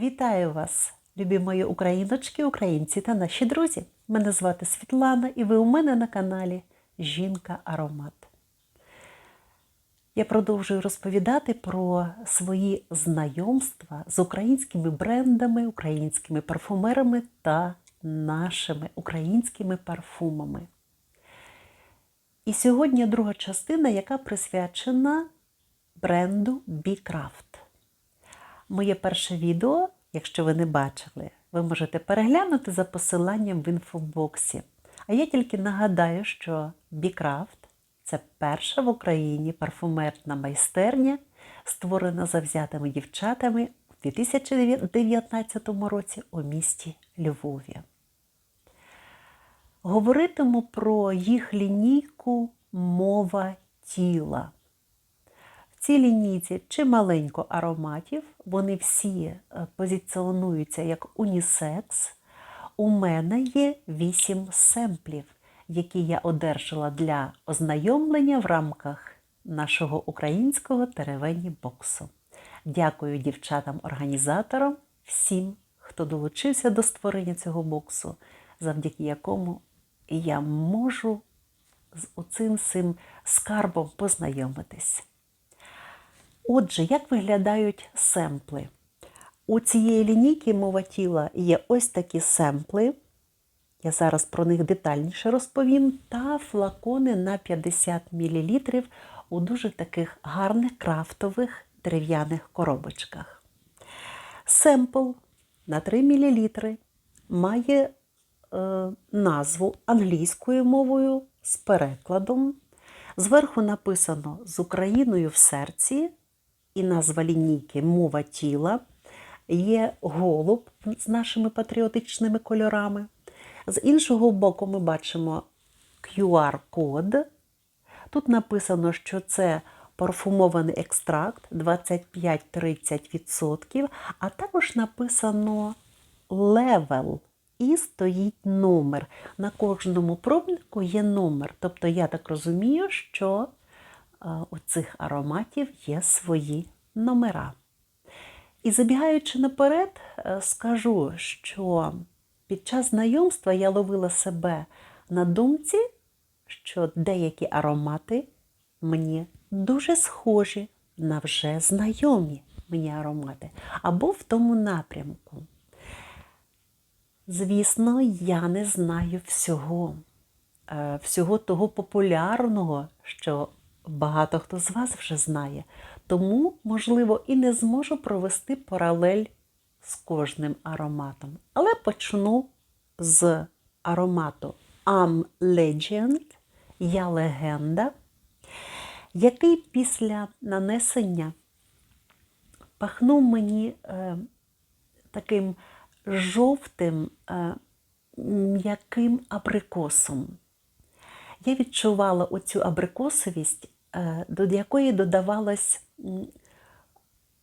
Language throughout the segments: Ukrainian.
Вітаю вас, любі мої україночки, українці та наші друзі. Мене звати Світлана і ви у мене на каналі Жінка Аромат. Я продовжую розповідати про свої знайомства з українськими брендами, українськими парфумерами та нашими українськими парфумами. І сьогодні друга частина, яка присвячена бренду BeCraft. Моє перше відео, якщо ви не бачили, ви можете переглянути за посиланням в інфобоксі. А я тільки нагадаю, що BeCraft – це перша в Україні парфумерна майстерня, створена завзятими дівчатами у 2019 році у місті Львові. Говоритиму про їх лінійку мова тіла. Цій лінійці чималенько ароматів, вони всі е, позиціонуються як унісекс. У мене є 8 семплів, які я одержала для ознайомлення в рамках нашого українського теревені боксу. Дякую дівчатам-організаторам, всім, хто долучився до створення цього боксу, завдяки якому я можу з оцим цим скарбом познайомитись. Отже, як виглядають семпли? У цієї лінійки мова тіла є ось такі семпли. Я зараз про них детальніше розповім, та флакони на 50 мл у дуже таких гарних крафтових дерев'яних коробочках. Семпл на 3 мл має е, назву англійською мовою з перекладом. Зверху написано з Україною в серці і назва лінійки Мова тіла. Є голуб з нашими патріотичними кольорами. З іншого боку, ми бачимо QR-код. Тут написано, що це парфумований екстракт 25-30%, а також написано левел і стоїть номер. На кожному пробнику є номер. Тобто, я так розумію, що у цих ароматів є свої номера. І забігаючи наперед, скажу, що під час знайомства я ловила себе на думці, що деякі аромати мені дуже схожі на вже знайомі мені аромати, або в тому напрямку. Звісно, я не знаю всього, всього того популярного, що багато хто з вас вже знає. Тому, можливо, і не зможу провести паралель з кожним ароматом. Але почну з аромату Am Legend, Я легенда, який після нанесення пахнув мені е, таким жовтим, е, м'яким абрикосом. Я відчувала оцю абрикосовість, до якої додавалась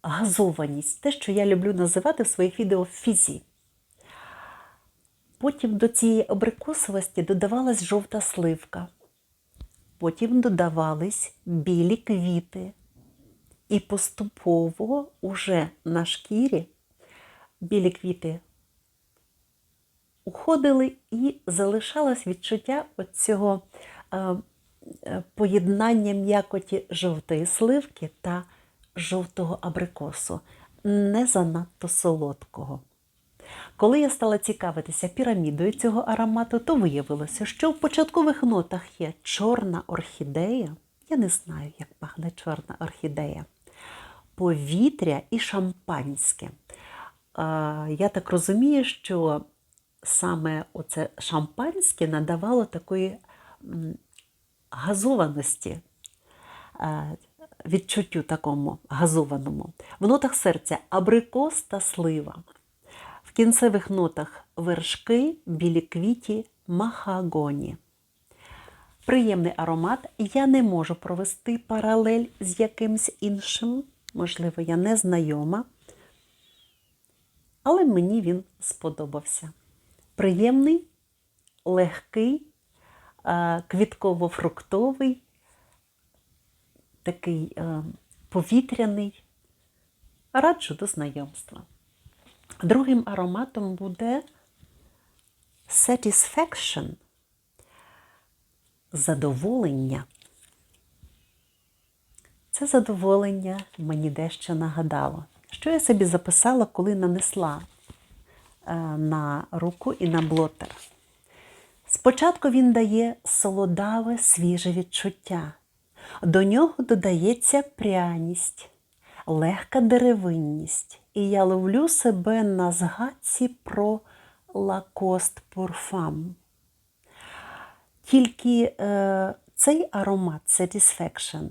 газованість, те, що я люблю називати в своїх відео фізі. Потім до цієї абрикосовості додавалась жовта сливка, потім додавались білі квіти. І поступово уже на шкірі білі квіти уходили і залишалось відчуття цього е, е, поєднання м'якоті жовтої сливки та жовтого абрикосу, не занадто солодкого. Коли я стала цікавитися пірамідою цього аромату, то виявилося, що в початкових нотах є чорна орхідея. Я не знаю, як пахне чорна орхідея, повітря і шампанське. Я так розумію, що саме оце шампанське надавало такої газованості, е, відчуттю такому газованому. В нотах серця абрикос та слива. В кінцевих нотах вершки, білі квіті, махагоні. Приємний аромат. Я не можу провести паралель з якимсь іншим, можливо, я не знайома, але мені він сподобався приємний, легкий, квітково-фруктовий, такий повітряний. Раджу до знайомства. Другим ароматом буде satisfaction, задоволення. Це задоволення мені дещо нагадало. Що я собі записала, коли нанесла е, на руку і на блотер. Спочатку він дає солодаве свіже відчуття. До нього додається пряність, легка деревинність. І я ловлю себе на згадці про Lacoste Parfum. Тільки е, цей аромат Satisfaction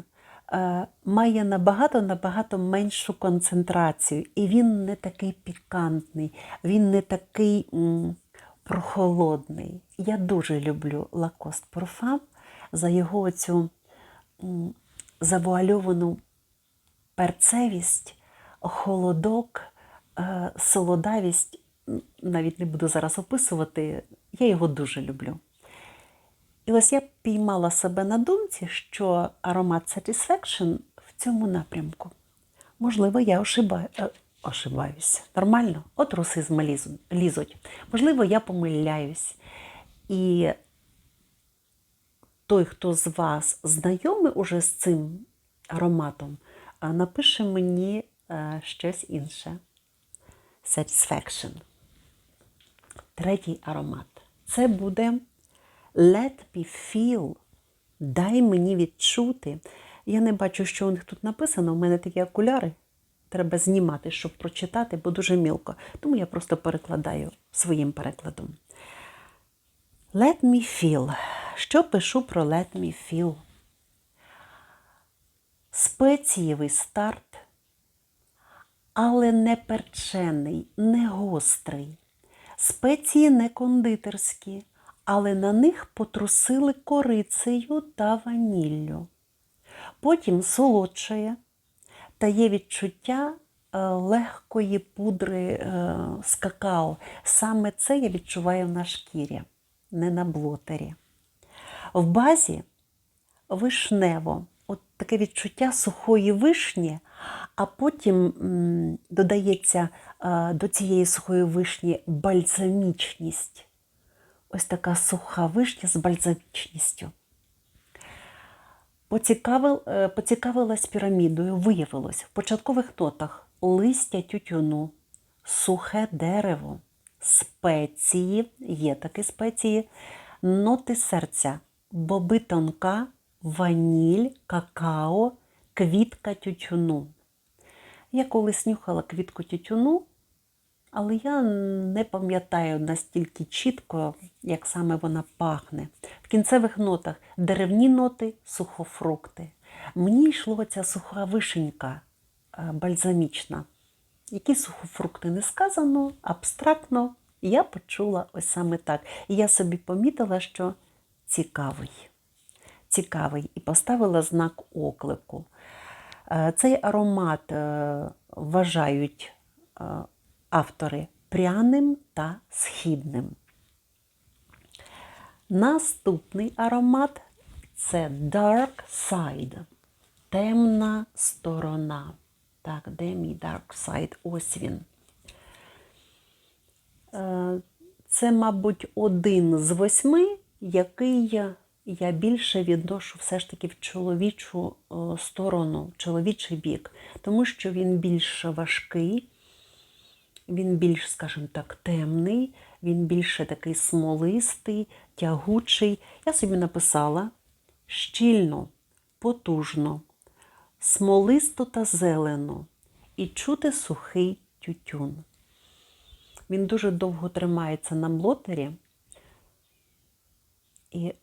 е, має набагато-набагато меншу концентрацію, і він не такий пікантний, він не такий м, прохолодний. Я дуже люблю Lacoste Parfum за його цю завуальовану перцевість, холодок, е, солодавість. Навіть не буду зараз описувати, я його дуже люблю. І ось я піймала себе на думці, що аромат Satisfaction в цьому напрямку. Можливо, я ошибаю, е, ошибаюся. Нормально? От лізу- лізуть. Можливо, я помиляюсь. І той, хто з вас знайомий уже з цим ароматом, напише мені е, щось інше. Satisfaction. Третій аромат. Це буде Let me feel. Дай мені відчути. Я не бачу, що у них тут написано. У мене такі окуляри. Треба знімати, щоб прочитати, бо дуже мілко. Тому я просто перекладаю своїм перекладом. Let me feel. Що пишу про Let me feel? Спецієвий старт, але не перчений, не гострий. Спеції не кондитерські, але на них потрусили корицею та ваніллю. Потім солодшає та є відчуття е, легкої пудри е, з какао. Саме це я відчуваю на шкірі, не на блотері. В базі вишнево, от таке відчуття сухої вишні, а потім додається е, до цієї сухої вишні бальзамічність. Ось така суха вишня з бальзамічністю. Поцікавил, е, поцікавилась пірамідою, виявилось в початкових нотах листя тютюну, сухе дерево, спеції, є такі спеції, ноти серця, боби тонка, ваніль, какао, квітка тютюну. Я колись нюхала квітку тютюну, але я не пам'ятаю настільки чітко, як саме вона пахне. В кінцевих нотах деревні ноти, сухофрукти. Мені йшло ця суха вишенька е, бальзамічна. Які сухофрукти не сказано, абстрактно. Я почула ось саме так. І я собі помітила, що цікавий. Цікавий. І поставила знак оклику. Е, Цей аромат е, вважають автори пряним та східним. Наступний аромат це Dark Side. Темна сторона. Так, де мій Dark Side? Ось він. Е, Це, мабуть, один з восьми, який я, я більше відношу все ж таки в чоловічу е, сторону, в чоловічий бік, тому що він більш важкий, він більш, скажімо так, темний, він більше такий смолистий, тягучий. Я собі написала щільно, потужно, смолисто та зелено і чути сухий тютюн. Він дуже довго тримається на блотері, і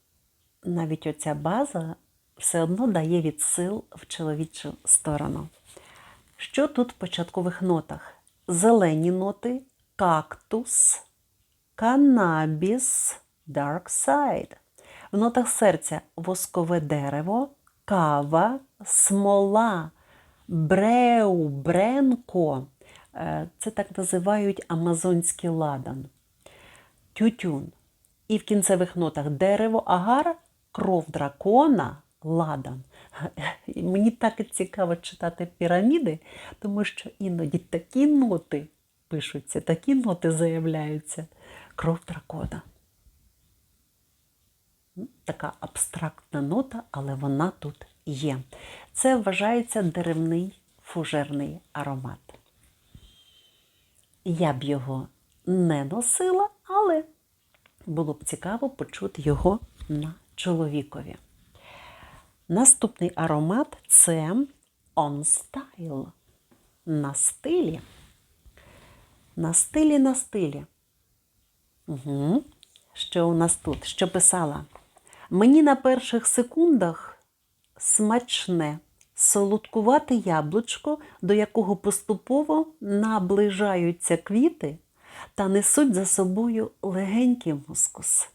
навіть оця база все одно дає відсил в чоловічу сторону. Що тут в початкових нотах? Зелені ноти, кактус, канабіс, dark side. В нотах серця воскове дерево, кава, смола, бреу, бренко. Е, Це так називають амазонський ладан. Тютюн. І в кінцевих нотах дерево, агар, кров дракона, ладан. Мені так і цікаво читати піраміди, тому що іноді такі ноти пишуться, такі ноти заявляються. Кров дракона. Така абстрактна нота, але вона тут є. Це вважається деревний фужерний аромат. Я б його не носила, але було б цікаво почути його на чоловікові. Наступний аромат це On Style. На стилі. На стилі, на стилі. Угу. Що у нас тут? Що писала? Мені на перших секундах смачне, солодкувате яблучко, до якого поступово наближаються квіти та несуть за собою легенький мускус.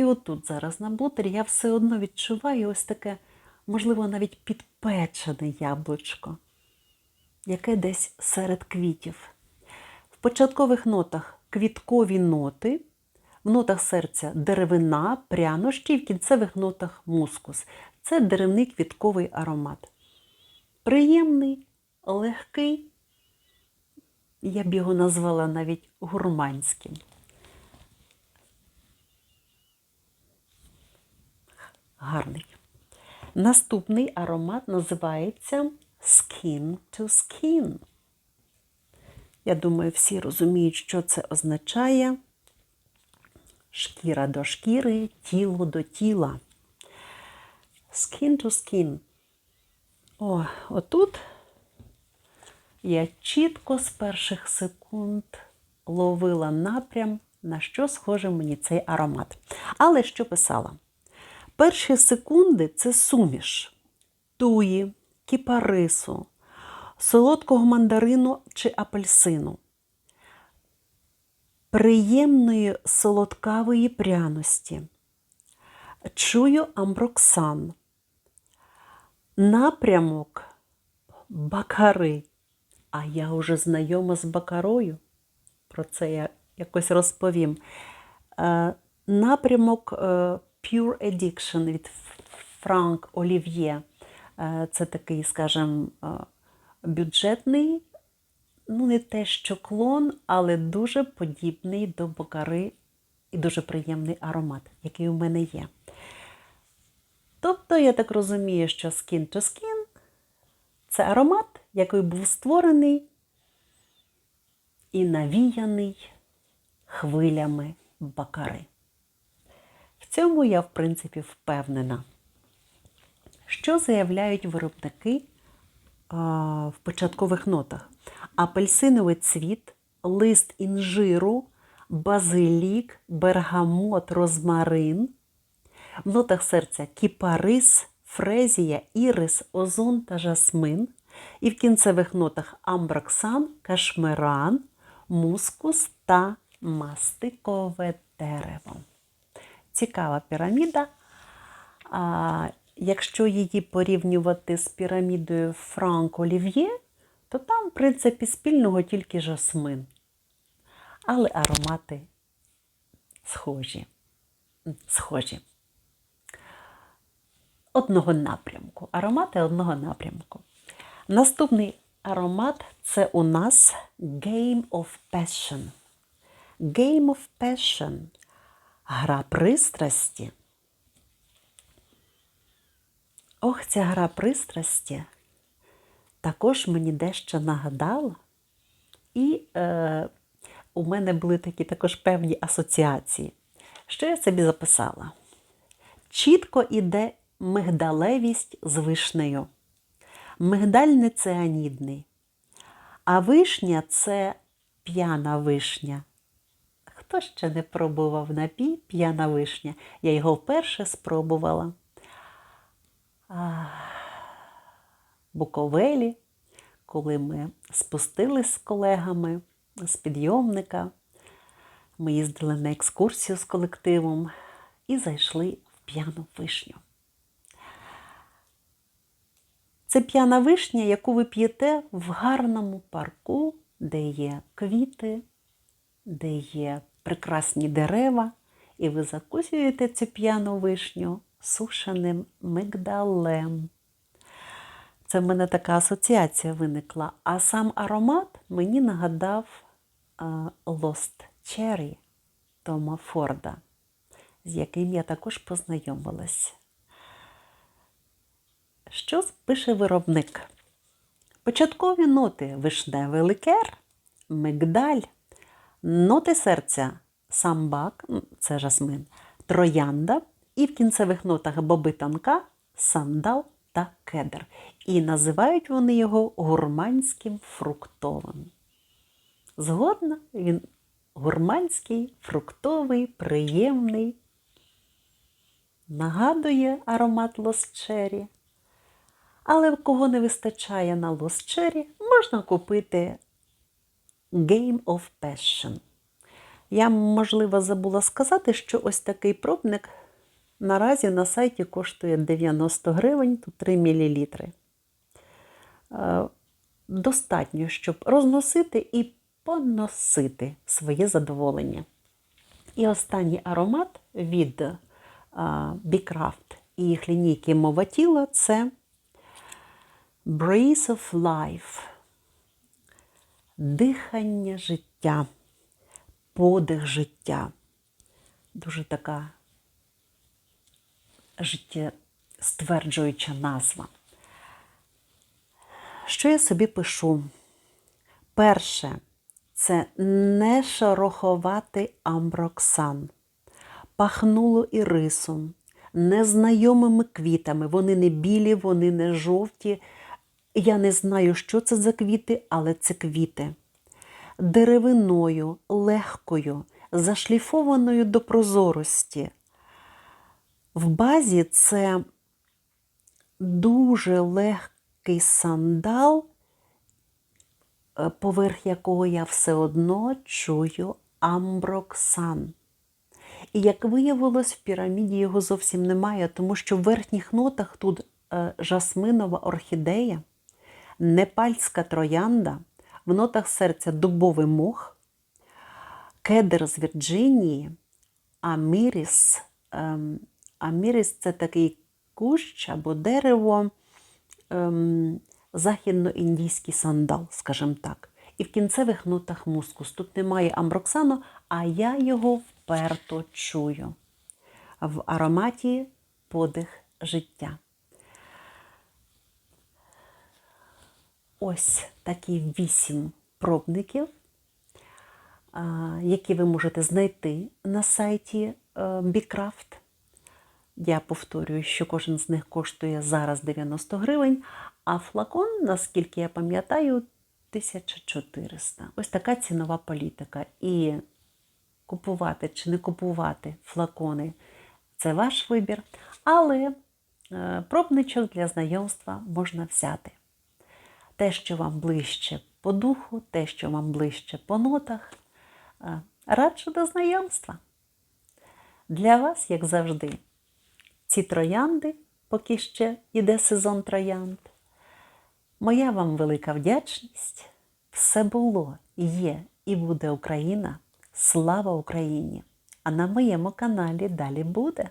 І отут зараз на бутері я все одно відчуваю ось таке, можливо, навіть підпечене яблучко, яке десь серед квітів. В початкових нотах квіткові ноти, в нотах серця деревина, прянощі, в кінцевих нотах мускус. Це деревний квітковий аромат. Приємний, легкий, я б його назвала навіть гурманським. Гарний. Наступний аромат називається Skin to Skin. Я думаю, всі розуміють, що це означає. Шкіра до шкіри, тіло до тіла. Skin to skin. О, отут я чітко з перших секунд ловила напрям, на що схоже мені цей аромат. Але що писала? Перші секунди це суміш туї, кіпарису, солодкого мандарину чи апельсину, приємної солодкавої пряності. Чую амброксан, напрямок бакари. А я вже знайома з бакарою. Про це я якось розповім. Е, Напрямок е, Pure Addiction від Франк Олів'є. Е, Це такий, скажімо, е, бюджетний, ну не те, що клон, але дуже подібний до бакари і дуже приємний аромат, який у мене є. Тобто, я так розумію, що Skin to Skin це аромат, який був створений і навіяний хвилями бакари. Цьому я, в принципі, впевнена. Що заявляють виробники а, в початкових нотах? Апельсиновий цвіт, лист інжиру, базилік, бергамот, розмарин. В нотах серця кіпарис, фрезія, ірис, озон та жасмин. І в кінцевих нотах амбраксан, кашмиран, мускус та мастикове дерево. Цікава піраміда. А, якщо її порівнювати з пірамідою Франк Олів'є, то там, в принципі, спільного тільки жасмин. Але аромати схожі. Схожі. Одного напрямку. Аромати одного напрямку. Наступний аромат це у нас Game of Passion. Game of Passion. Гра пристрасті. Ох, ця гра пристрасті також мені дещо нагадала. І е, у мене були такі також певні асоціації. Що я собі записала? Чітко іде мигдалевість з вишнею. Мигдаль не цианідний. А вишня це п'яна вишня. Хто ще не пробував напій п'яна вишня? Я його вперше спробувала. Буковелі, коли ми спустились з колегами з підйомника, ми їздили на екскурсію з колективом і зайшли в п'яну вишню. Це п'яна вишня, яку ви п'єте в гарному парку, де є квіти, де є прекрасні дерева, і ви закусуєте цю п'яну вишню сушеним мигдалем. Це в мене така асоціація виникла. А сам аромат мені нагадав а, Lost Cherry Тома Форда, з яким я також познайомилась. Що пише виробник? Початкові ноти вишневий ликер, мигдаль, ноти серця самбак, це жасмин, троянда, і в кінцевих нотах боби тонка, сандал та кедр. І називають вони його гурманським фруктовим. Згодна, він гурманський, фруктовий, приємний. Нагадує аромат лосчері. Але в кого не вистачає на лосчері, можна купити Game of Passion. Я, можливо, забула сказати, що ось такий пробник наразі на сайті коштує 90 гривень, тут 3 мл. Достатньо, щоб розносити і поносити своє задоволення. І останній аромат від Bicraft і їх лінійки Мова тіла це Breeze of Life. Дихання життя, подих життя. Дуже така життєстверджуюча назва. Що я собі пишу? Перше, це не шороховатий амброксан. Пахнуло ірисом, незнайомими квітами. Вони не білі, вони не жовті. Я не знаю, що це за квіти, але це квіти. Деревиною, легкою, зашліфованою до прозорості. В базі це дуже легкий сандал, е, поверх якого я все одно чую амброксан. І як виявилось, в піраміді його зовсім немає, тому що в верхніх нотах тут е, жасминова орхідея, непальська троянда, в нотах серця дубовий мох, кедр з Вірджинії, аміріс. Ем, аміріс це такий кущ або дерево, ем, західноіндійський сандал, скажімо так. І в кінцевих нотах мускус. Тут немає амброксану, а я його вперто чую. В ароматі подих життя. Ось такі вісім пробників, які ви можете знайти на сайті Bicraft. Я повторюю, що кожен з них коштує зараз 90 гривень, а флакон, наскільки я пам'ятаю, 1400. Ось така цінова політика. І купувати чи не купувати флакони це ваш вибір. Але е, пробничок для знайомства можна взяти. Те, що вам ближче по духу, те, що вам ближче по нотах, е, раджу до знайомства. Для вас, як завжди, ці троянди, поки ще йде сезон троянд. Моя вам велика вдячність. Все було, є і буде Україна. Слава Україні! А на моєму каналі далі буде.